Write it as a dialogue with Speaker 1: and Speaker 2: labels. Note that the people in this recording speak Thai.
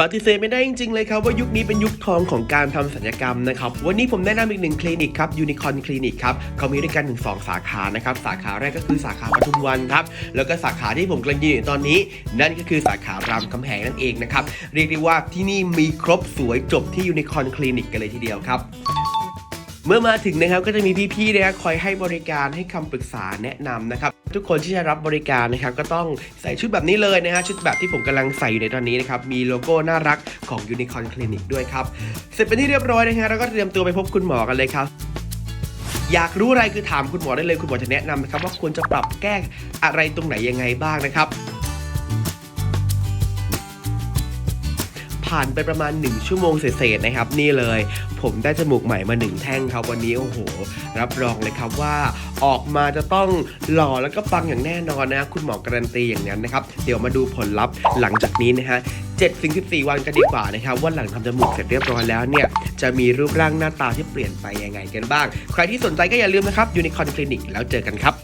Speaker 1: ปฏิเสธไม่ได้จริงๆ เลยครับว่ายุคนี้เป็นยุคทองของการทำสัญญกรรมนะครับ วันนี้ผมแนะนำอีกหนึ่งคลินิกครับยูนิคอนคลินิกครับเขามีด้วยกันถึง 2 สาขานะครับ สาขาแรกก็คือสาขาปทุมวันครับ แล้วก็สาขาที่ผมกำลังยืนอยู่ตอนนี้ นั่นก็คือสาขารามคำแหงนั่นเองนะครับ เรียกได้ว่าที่นี่มีครบสวยจบที่ยูนิคอนคลินิกกันเลยทีเดียวครับ เมื่อมาถึงนะครับก็จะมีพี่ๆนะครับคอยให้บริการให้คำปรึกษาแนะนำนะครับทุกคนที่จะรับบริการนะครับก็ต้องใส่ชุดแบบนี้เลยนะฮะชุดแบบที่ผมกำลังใส่อยู่ในตอนนี้นะครับมีโลโก้น่ารักของ Unicorn Clinic ด้วยครับเสร็จเป็นที่เรียบร้อยนะฮะแล้วก็เตรียมตัวไปพบคุณหมอกันเลยครับอยากรู้อะไรคือถามคุณหมอได้เลย คุณหมอจะแนะนำนะครับว่าควรจะปรับแก้อะไรตรงไหนยังไงบ้างนะครับ ผ่านไปประมาณ 1 ชั่วโมงเศษๆนะครับ นี่เลย ผมได้จมูกใหม่มา 1 แท่งครับวันนี้โอ้โห รับรองเลยครับว่าออกมาจะต้องหล่อแล้วก็ปังอย่างแน่นอนนะคุณหมอการันตีอย่างนั้นนะครับ เดี๋ยวมาดูผลลัพธ์หลังจากนี้นะฮะ7ถึง14 วันกันดีกว่านะครับว่าหลังทำจมูกเสร็จเรียบร้อยแล้วเนี่ยจะมีรูปร่างหน้าตาที่เปลี่ยนไปยังไงกันบ้าง ใครที่สนใจก็อย่าลืมนะครับยูนิคอนคลินิกแล้วเจอกันครับ